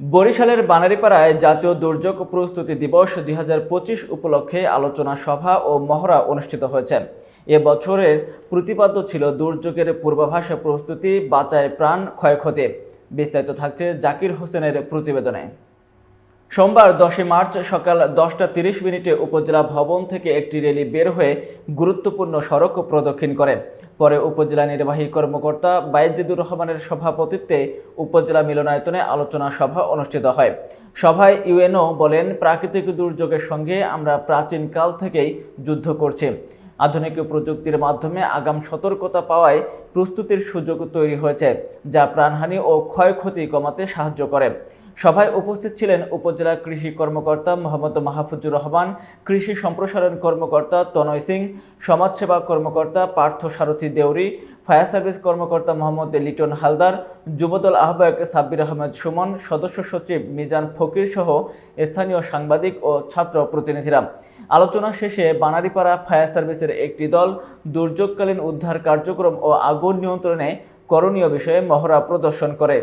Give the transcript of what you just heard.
বরিশালের বানারীপাড়ায় জাতীয় দুর্যোগ প্রস্তুতি দিবস দুই হাজার পঁচিশ উপলক্ষে আলোচনা সভা ও মহড়া অনুষ্ঠিত হয়েছে। এ বছরের প্রতিপাদ্য ছিল দুর্যোগের পূর্বাভাস প্রস্তুতি, বাঁচায় প্রাণ, ক্ষয়ক্ষতি। বিস্তারিত থাকছে জাকির হোসেনের প্রতিবেদনে। সোমবার দশই মার্চ সকাল দশটা তিরিশ মিনিটে উপজেলা ভবন থেকে একটি র্যালি বের হয়ে গুরুত্বপূর্ণ সড়ক প্রদক্ষিণ করে। পরে উপজেলা নির্বাহী কর্মকর্তা বাইজিদুর রহমানের সভাপতিত্বে উপজেলা মিলনায়তনে আলোচনা সভা অনুষ্ঠিত হয়। সভায় ইউএনও বলেন, প্রাকৃতিক দুর্যোগের সঙ্গে আমরা প্রাচীনকাল থেকেই যুদ্ধ করছি। আধুনিক প্রযুক্তির মাধ্যমে আগাম সতর্কতা পাওয়ায় প্রস্তুতির সুযোগ তৈরি হয়েছে, যা প্রাণহানি ও ক্ষয়ক্ষতি কমাতে সাহায্য করে। সভায় উপস্থিত ছিলেন উপজেলা কৃষি কর্মকর্তা মোহাম্মদ মাহফুজুর রহমান, কৃষি সম্প্রসারণ কর্মকর্তা তনয় সিং, সমাজসেবা কর্মকর্তা পার্থ সারথী দেউরি, ফায়ার সার্ভিস কর্মকর্তা মোহাম্মদ লিটন হালদার, যুবদল আহ্বায়ক সাব্বির আহমেদ সুমন, সদস্য সচিব মিজান ফকির সহ স্থানীয় সাংবাদিক ও ছাত্র প্রতিনিধিরা। আলোচনা শেষে বানারীপাড়া ফায়ার সার্ভিসের একটি দল দুর্যোগকালীন উদ্ধার কার্যক্রম ও আগুন নিয়ন্ত্রণে করণীয় বিষয়ে মহড়া প্রদর্শন করে।